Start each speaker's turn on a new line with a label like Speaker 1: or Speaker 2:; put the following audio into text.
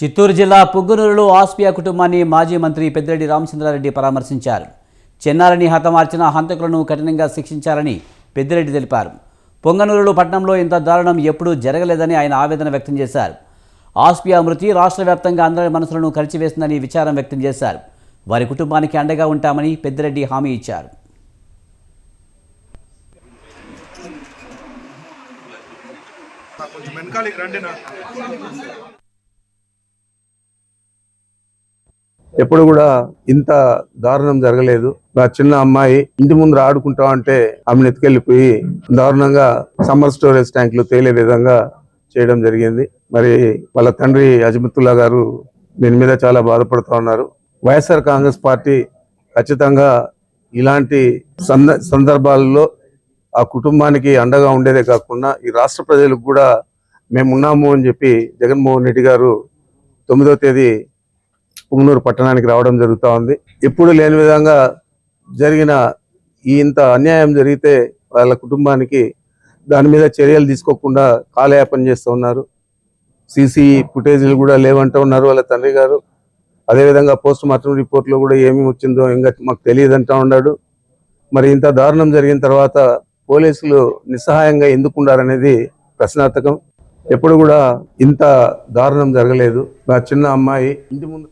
Speaker 1: చిత్తూరు జిల్లా పుగ్గునూరులో ఆస్పియా కుటుంబాన్ని మాజీ మంత్రి పెద్దిరెడ్డి రామచంద్రారెడ్డి పరామర్శించారు. చిన్నారిని హతమార్చిన హంతకులను కఠినంగా శిక్షించాలని పెద్దిరెడ్డి తెలిపారు. పొంగనూరులో పట్టణంలో ఇంత దారుణం ఎప్పుడూ జరగలేదని ఆయన ఆవేదన వ్యక్తం చేశారు. ఆస్పియా మృతి రాష్ట్ర వ్యాప్తంగా అందరి మనసులను కలిచివేసిందని విచారం వ్యక్తం చేశారు. వారి కుటుంబానికి అండగా ఉంటామని పెద్దిరెడ్డి హామీ ఇచ్చారు.
Speaker 2: కొంచెం వెనకాలకి రండి నా
Speaker 3: ఎప్పుడు కూడా ఇంత దారుణం జరగలేదు. నా చిన్న అమ్మాయి ఇంటి ముందు ఆడుకుంటా అంటే ఆమెను ఎత్తుకెళ్ళిపోయి దారుణంగా సమ్మర్ స్టోరేజ్ ట్యాంకులు తేలే విధంగా చేయడం జరిగింది. మరి వాళ్ళ తండ్రి అజమతుల్లా గారు దీని మీద చాలా బాధపడుతూ ఉన్నారు. వైఎస్ఆర్ కాంగ్రెస్ పార్టీ ఖచ్చితంగా ఇలాంటి సంద సందర్భాల్లో ఆ కుటుంబానికి అండగా ఉండేదే కాకుండా ఈ రాష్ట్ర ప్రజలకు కూడా మేము ఉన్నాము అని చెప్పి జగన్మోహన్ రెడ్డి గారు తొమ్మిదో తేదీ పుంగనూరు పట్టణానికి రావడం జరుగుతూ ఉంది. ఎప్పుడు లేని విధంగా జరిగిన ఈ ఇంత అన్యాయం జరిగితే వాళ్ళ కుటుంబానికి దాని మీద చర్యలు తీసుకోకుండా కాలయాపన చేస్తూ ఉన్నారు. సీసీ ఫుటేజీలు కూడా లేవంటూ ఉన్నారు వాళ్ళ తండ్రి గారు. అదేవిధంగా పోస్ట్ మార్టం రిపోర్ట్లో కూడా ఏమి వచ్చిందో ఇంకా మాకు తెలియదు అంటూ ఉన్నాడు. మరి ఇంత దారుణం జరిగిన తర్వాత పోలీసులు నిస్సహాయంగా ఎందుకు ఉండారనేది ప్రశ్నార్థకం. ఎప్పుడు కూడా ఇంత దారుణం జరగలేదు. నా చిన్న అమ్మాయి ఇంటి ముందు